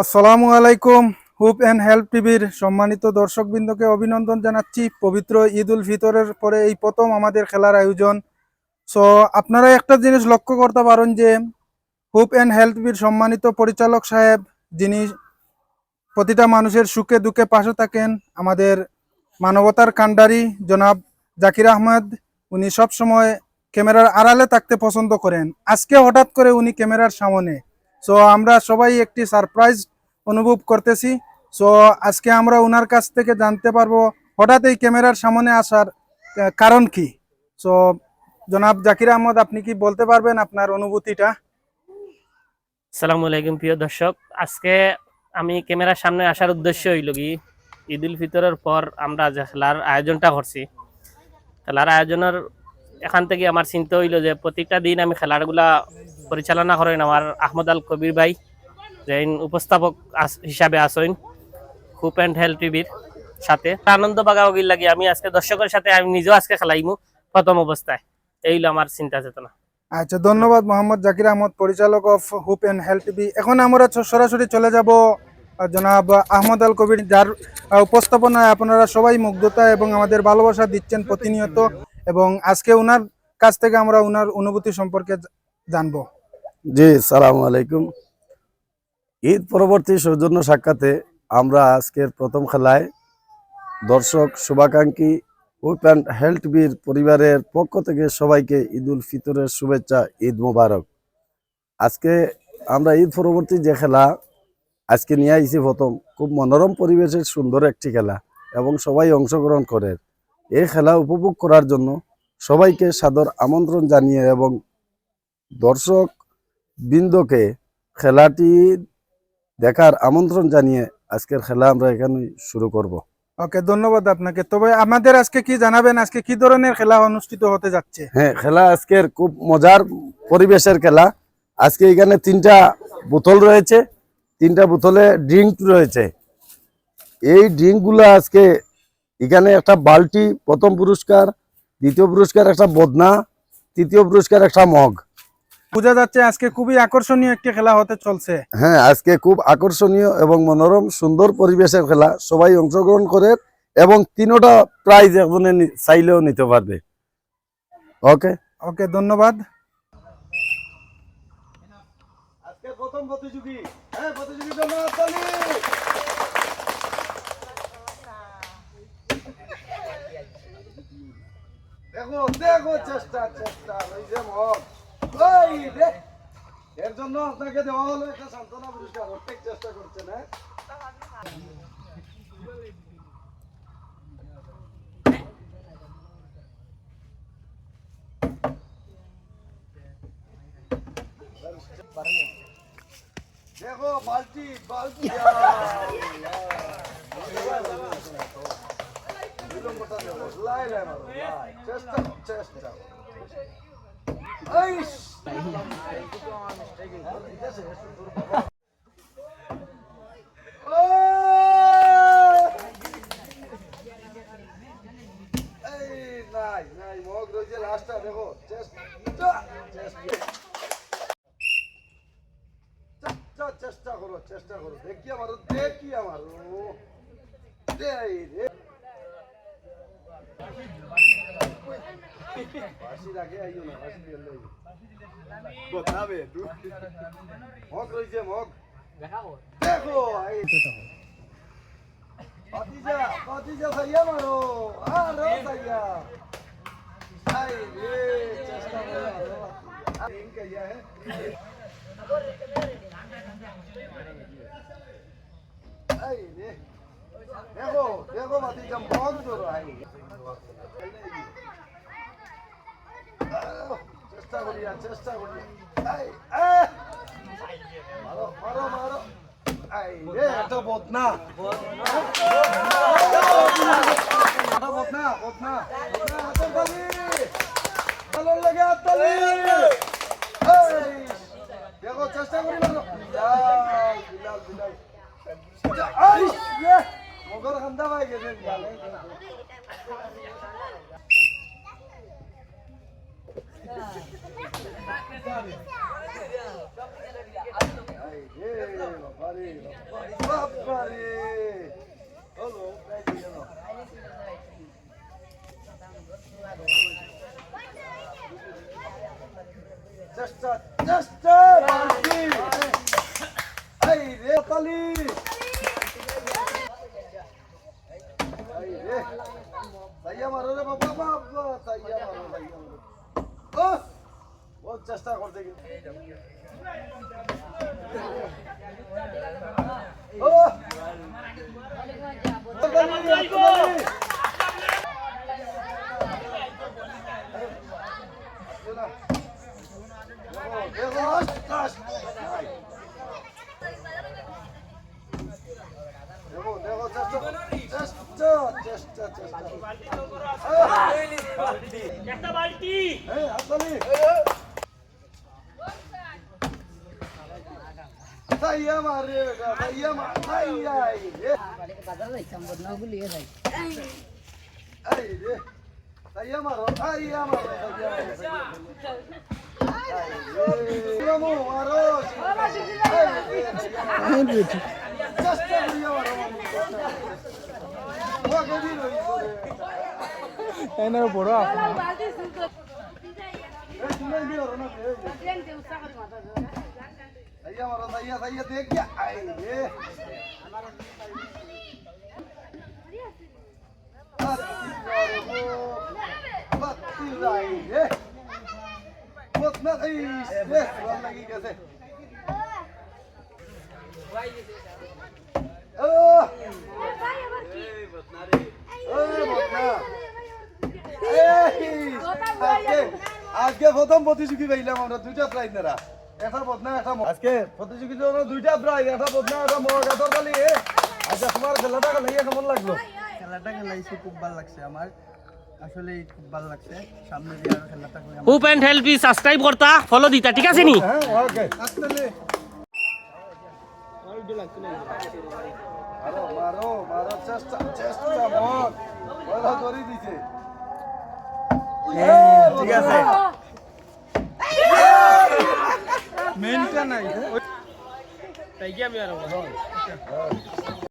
আসসালামু আলাইকুম, হুপ and help টিভির সম্মানিত দর্শকবৃন্দকে অভিনন্দন জানাচ্ছি। পবিত্র ঈদ উল ফিতরের পরে এই প্রথম আমাদের খেলার আয়োজন। সো আপনারা একটা জিনিস লক্ষ্য করতে পারেন যে, হুপ অ্যান্ড হেল্প টিভির সম্মানিত পরিচালক সাহেব, যিনি প্রতিটা মানুষের সুখে দুঃখে পাশে থাকেন, আমাদের মানবতার কাণ্ডারি জনাব জাকির আহমদ, উনি সব সময় ক্যামেরার আড়ালে থাকতে পছন্দ করেন। আজকে হঠাৎ করে উনি ক্যামেরার সামনে সো আমরা সবাই একটি সারপ্রাইজ অনুভব করতেছি। সো আজকে আমরা ওনার কাছ থেকে জানতে পারব, হঠাৎ এই ক্যামেরার সামনে আসার কারণ কি? সো জনাব জাকির আহমদ, আপনি কি বলতে পারবেন আপনার অনুভূতিটা? সালামু আলাইকুম, প্রিয় দর্শক। আজকে আমি ক্যামেরার সামনে আসার উদ্দেশ্য হইল কি? ঈদ উল ফিতরের পর আমরা খেলার আয়োজনটা করছি, খেলার আয়োজনের এখান থেকে আমার চিন্তা হইল যে প্রত্যেকটা দিন আমি খেলাগুলা পরিচালনা করেন আমার আহমদ আল কবির ভাই, যে উপস্থাপক হিসাবে আসেন হুপ অ্যান্ড হেল্প টিভির সাথে। আনন্দ বাগাবাগির লাগে, আমি আজকে দর্শকের সাথে, আমি নিজেও আজকে খেলাইমু প্রথম অবস্থায়। এই আমার চিন্তা চেতনা। আচ্ছা ধন্যবাদ মোহাম্মদ জাকির আহমদ, পরিচালক of hoop and help TV এখন আমরা সরাসরি চলে যাব জনাব আহমদ আল কবির, যার উপস্থাপনায় আপনারা সবাই মুগ্ধতা এবং আমাদের ভালোবাসা দিচ্ছেন প্রতিনিয়ত এবং আজকে ওনার কাছ থেকে আমরা ওনার অনুভূতি সম্পর্কে জানব। জি, সালাম আলাইকুম। ঈদ পরবর্তী সৌজন্য সাক্ষাতে আমরা আজকের প্রথম খেলায় দর্শক শুভাকাঙ্ক্ষী হুপ অ্যান্ড হেলথ বির পরিবারের পক্ষ থেকে সবাইকে ঈদ উল ফিতরের শুভেচ্ছা, ঈদ মোবারক। আজকে আমরা ঈদ পরবর্তী যে খেলা, আজকে নিয়ে আইছি প্রথম। খুব মনোরম পরিবেশের সুন্দর একটি খেলা এবং সবাই অংশগ্রহণ করে। এই খেলা উপভোগ করার জন্য সবাইকে সাদর আমন্ত্রণ জানিয়ে এবং দর্শক বৃন্দকে খেলাটি দেখার আমন্ত্রণ জানিয়ে আজকের খেলা আমরা এখানে শুরু করব। ওকে ধন্যবাদ আপনাকে। তবে আমাদের আজকে কি জানাবেন? আজকে কি ধরনের খেলা অনুষ্ঠিত হতে যাচ্ছে? হ্যাঁ খেলা আজকের খুব মজার পরিবেশের খেলা। আজকে এখানে তিনটা বোতল রয়েছে তিনটা বোতলে ড্রিঙ্ক রয়েছে। এই ড্রিঙ্কগুলো আজকে এখানে একটা বালতি প্রথম পুরস্কার দ্বিতীয় পুরস্কার একটা বদনা তৃতীয় পুরস্কার একটা মগ। বোঝা যাচ্ছে আজকে খুবই আকর্ষণীয় একটি খেলা হতে চলছে। হ্যাঁ আজকে খুব আকর্ষণীয় এবং মনোরম সুন্দর পরিবেশের খেলা। সবাই অংশগ্রহণ করে এবং তিনোটা প্রাইজ এখানে নি- চাইলেও নিতে পারবে। ওকে? ওকে ধন্যবাদ। প্রথম প্রতিযোগী। হ্যাঁ দেখো দেখো চেষ্টা চেষ্টা এর জন্য আপনাকে দেওয়া হলো একটা সান্ত্বনা পুরস্কার। চেষ্টা করছেন হ্যাঁ? দেখো, বালতি বালতি। চেষ্টা চেষ্টা। দেখো চেষ্টা করো চেষ্টা করো দেখি আমারো দেখি আমারো রে দেখো ভাতিজা ভাতিজা সাইয়া মারো আরও সাইয়া আই রে চেষ্টা করো আরে ইনকা ইয়া है। এই রে দেখো দেখো ভাতিজা মগ ধরো আই চেষ্টা করিয়া চেষ্টা আহ! মারো মারো মারো। এই রে। এটা বদনা। বদনা বদনা বদনা। হাতের ভালো লাগে হাত এই দেখো চেষ্টা করি মারো। বিলাল বিলাল। বিলাল আই মগর খান্দা পাই গেছে বিলাল এই রে বাবা রে বাবারে হলো চেষ্টা চেষ্টা বাকি এই রে তালি এই রে সাইয়া মারো রে বাবা বাবা সাইয়া মারো সাইয়া মারো ও বহুত চেষ্টা তালি। দেখো। দেখো, চেষ্টা, চেষ্টা, চেষ্টা, চেষ্টা। একটা বালতি এই, হাততালি। সাইয়া মারে বেটা, সাইয়া মার, সাইয়া, এই রে, বাজারে গুলিয়ে যাই রে। রে, রে, ওই করে। এনার বড় আজকে- প্রথম প্রতিযোগী পাইলাম আমরা দুইটা প্রাইজ নেরা বদনা। আজকে প্রতিযোগিতা দুইটা প্রাইজ একটা বদনা একটা মগ এত খালি এ। আচ্ছা তোমার খেলাটা খেলাইয়া কেমন লাগল? খেলাটা খেলাইছি খুব ভালো লাগছে আমার। আসলে খুব ভালো লাগছে। সামনে দিয়ে আরও খেলাটা করি হুপ এন্ড হেল্প সাবস্ক্রাইব করতা ফলো দিতা ঠিক আছে নি? হ্যাঁ ওকে আসলে মারো মারো মারো চেষ্টা চেষ্টা মগ বলা করে দিছে। ঠিক আছে। মেনটা নাই তাই কি আমি আর